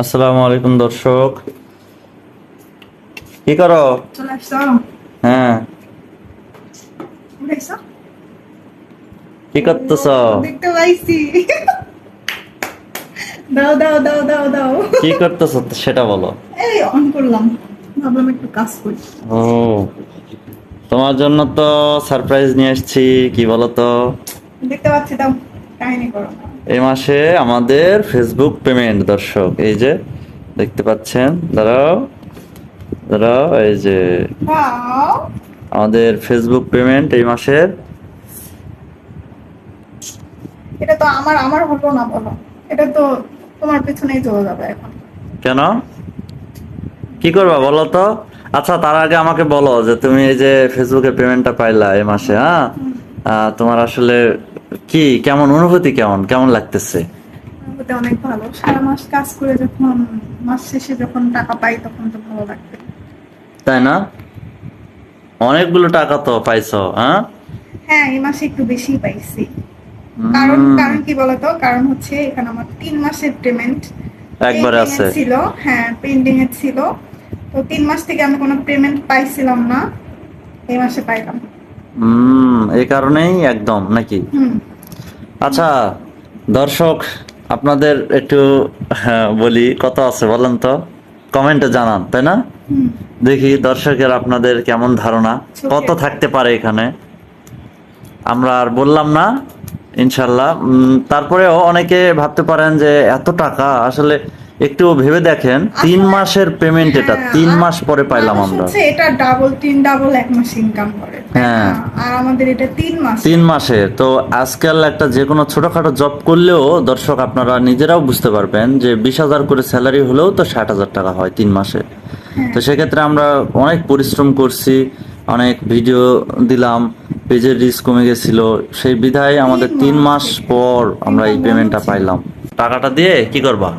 আসসালামু আলাইকুম দর্শক। কি করো? হ্যাঁ। কি করতেছ? দেখতে পাইছি। দাও দাও দাও দাও দাও। কি করতেছ সেটা বলো। এই অন করলাম। ভাবলাম একটু কাজ করি। ও তোমার জন্য তো সারপ্রাইজ নিয়ে এসেছি কি বলো তো? দেখতে পাচ্ছি দাও। কাহিনী করো। এই মাসে আমাদের ফেসবুক পেমেন্ট দর্শক এই যে দেখতে পাচ্ছেন দাঁড়াও দাঁড়াও এই যে আমাদের ফেসবুক পেমেন্ট এই মাসের। এটা তো আমার আমার হলো না বলো। এটা তো তোমার পেছনেই চলে যাবে এখন। কেন? কি করবা বলো তো? আচ্ছা তার আগে আমাকে বলো যে তুমি এই যে ফেসবুকে পেমেন্টটা পাইলা এই মাসে হ্যাঁ? তোমার আসলে কি কেমন অনুভূতি কেমন? কেমন লাগতেছে? ওটা অনেক ভালো। সারা মাস কাজ করে যখন মাস শেষে যখন টাকা পাই তখন তো ভালো লাগবে। তাই না? অনেকগুলো টাকা তো পাইছো হ্যাঁ? হ্যাঁ এই মাসে একটু বেশি পাইছি। কারণ কারণ কি বলতো? কারণ হচ্ছে এখানে আমার তিন মাসের পেমেন্ট একবারে আছে। ছিল হ্যাঁ পেন্ডিং এ ছিল। তো তিন মাস থেকে আমি কোনো পেমেন্ট পাইছিলাম না। এই মাসে পাইলাম। হম এই কারণেই একদম নাকি? হুম। আচ্ছা দর্শক আপনাদের একটু হ্যাঁ, বলি কত আছে বলেন তো? কমেন্টে জানান তাই না? দেখি দর্শকের আপনাদের কেমন ধারণা? কত থাকতে পারে এখানে? আমরা আর বললাম না ইনশাল্লাহ। উম, তারপরেও অনেকে ভাবতে পারেন যে এত টাকা আসলে একটু ভেবে দেখেন তিন মাসের পেমেন্ট এটা হ্যাঁ, তিন মাস পরে পাইলাম আমরা। এটা ডাবল তিন ডাবল এক মাস ইনকাম করে। হ্যাঁ। আর আমাদের এটা তিন মাস। তিন মাসে। তো আজকাল একটা যে কোনো ছোটখাটো জব করলেও দর্শক আপনারা নিজেরাও বুঝতে পারবেন যে বিশ হাজার করে স্যালারি হলেও তো ষাট হাজার টাকা হয় তিন মাসে। তো সেক্ষেত্রে আমরা অনেক পরিশ্রম করছি অনেক ভিডিও দিলাম পেজের রিস্ক কমে গেছিল। সেই বিধায় আমাদের তিন মাস পর আমরা এই পেমেন্টটা পাইলাম। টাকাটা দিয়ে কি করবা?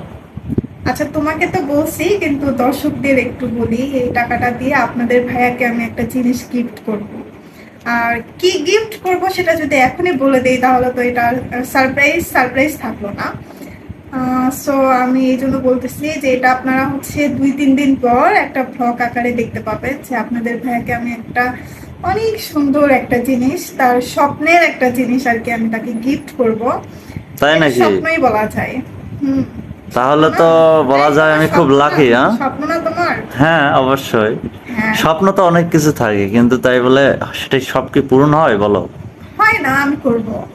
আচ্ছা তোমাকে তো বলছি কিন্তু দর্শকদের একটু বলি এই টাকাটা দিয়ে আপনাদের ভাইয়াকে আমি একটা জিনিস গিফট করব। আর কি গিফট করব সেটা যদি এখনই বলে দেই তাহলে তো এটা সারপ্রাইজ সারপ্রাইজ থাকল না। সো আমি এই জন্য বলতেছি যে এটা আপনারা হচ্ছে দুই তিন দিন পর একটা ব্লগ আকারে দেখতে পাবেন যে আপনাদের ভাইয়াকে আমি একটা অনেক সুন্দর একটা জিনিস তার স্বপ্নের একটা জিনিস আর কি আমি তাকে গিফট করব। তাই নাকি? স্বপ্নই বলা যায়। হুম। তাহলে তো বলা যায় আমি খুব? লাকি হ্যাঁ? তোমার? হ্যাঁ অবশ্যই। হ্যাঁ। স্বপ্ন তো অনেক কিছু থাকে কিন্তু তাই বলে সেটা সব কি পূরণ হয় বলো? হয় না আমি করব।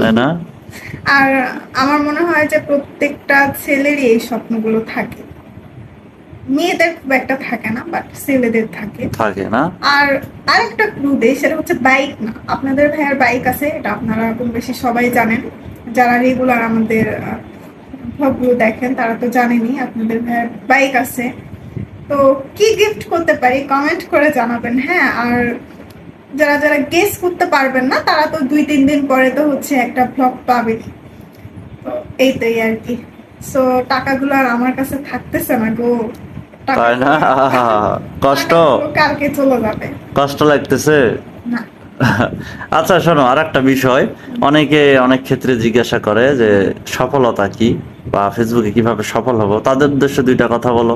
তাই না? আর আমার মনে হয় যে প্রত্যেকটা ছেলেরই এই স্বপ্নগুলো থাকে। মেয়েদের খুব একটা থাকে না বাট ছেলেদের থাকে। থাকে না? আর আরেকটা ক্লু দেই সেটা হচ্ছে বাইক না। আপনাদের ভাইয়ের বাইক আছে এটা আপনারা কম বেশি সবাই জানেন। যারা রেগুলার আমাদের ভ্লগগুলো দেখেন তারা তো জানেনই আপনাদের ভাইয়ের বাইক আছে। তো কি গিফট করতে পারি? কমেন্ট করে জানাবেন হ্যাঁ? আর যারা যারা গেস করতে পারবেন না তারা তো দুই তিন দিন পরে তো হচ্ছে একটা ভ্লগ পাবেন তো এইটাই আর কি। সো টাকাগুলো আর আমার কাছে থাকতেছে না গো। টাকা- তাই না? কষ্ট। কালকে চলে যাবে। কষ্ট লাগতেছে? না। আচ্ছা শোনো আর একটা বিষয়। অনেকে অনেক ক্ষেত্রে জিজ্ঞাসা করে যে সফলতা কি বা ফেসবুকে কীভাবে সফল হব? তাদের উদ্দেশ্যে দুইটা কথা বলো।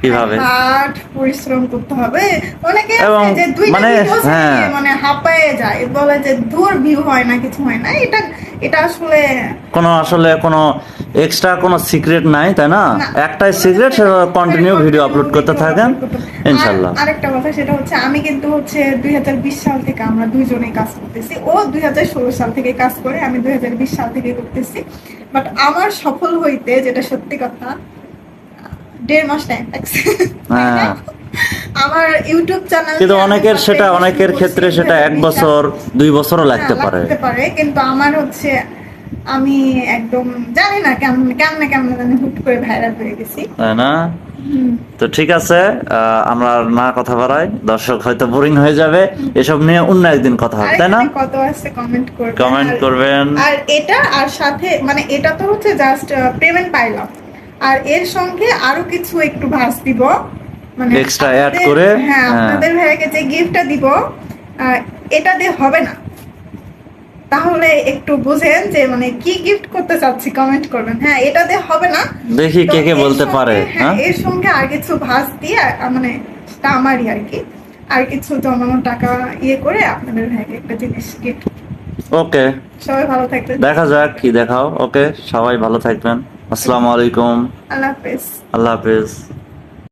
কীভাবে? হার্ড পরিশ্রম করতে হবে। অনেকে যে দুইটা মানে, হ্যাঁ। মানে হাঁপায়ে যায়। বলে যে দূর ভিউ হয় না কিছু হয় না। এটা এটা আসলে কোনো আসলে কোনো এক্সট্রা কোনো সিক্রেট নাই তাই না। একটাই সিক্রেট সেটা কন্টিনিউ ভিডিও আপলোড করতে থাকেন। আর ইনশাল্লাহ আরেকটা কথা সেটা হচ্ছে আমি কিন্তু হচ্ছে দুই হাজার বিশ সাল থেকে আমরা দুইজনেই কাজ করতেছি। ও দুই হাজার ষোলো সাল থেকে কাজ করে আমি দুই হাজার বিশ সাল থেকে করতেছি। বাট আমার সফল হইতে যেটা সত্যি কথা দেড় মাস টাইম লাগছে। হ্যাঁ। আমার ইউটিউব চ্যানেল কিন্তু অনেকের সেটা অনেকের ক্ষেত্রে সেটা এক বছর দুই বছরও লাগতে হ্যাঁ, পারে। লাগতে পারে কিন্তু আমার হচ্ছে আমি একদম জানি না কেমন কেমনে কেমনে জানি হুট করে ভাইরাল হয়ে গেছি। তাই না? তো ঠিক আছে আমরা না কথা বাড়াই দর্শক হয়তো বোরিং হয়ে যাবে এসব নিয়ে অন্য একদিন কথা হবে তাই না? কত আছে কমেন্ট করবেন। কমেন্ট করবেন। আর এটা আর সাথে মানে এটা তো হচ্ছে জাস্ট পেমেন্ট পাইলাম আর এর সঙ্গে আরও কিছু একটু ভাস দিব। মানে add আপনাদের- করে, হ্যাঁ হ্যাঁ। আপনাদের ভাইয়াকে যে গিফটটা দিব এটা দিয়ে হবে না। তাহলে একটু বুঝেন যে মানে কি গিফট করতে চাচ্ছি কমেন্ট করবেন। হ্যাঁ এটাতে হবে না। দেখি কে কে এর বলতে সঙ্গে- পারে হ্যাঁ হ্যাঁ? এর সঙ্গে আর কিছু ভাস দিয়ে মানে সেটা আমারই আর কি। আর কিছু জমানো টাকা ইয়ে করে আপনাদের ভাইকে একটা জিনিস গিফট ওকে সবাই ভালো থাকবেন। দেখা যাক কি দেখাও। ওকে সবাই ভালো থাকবেন। আসসালামু আলাইকুম। আল্লাহ হাফেজ। আল্লাহ হাফেজ।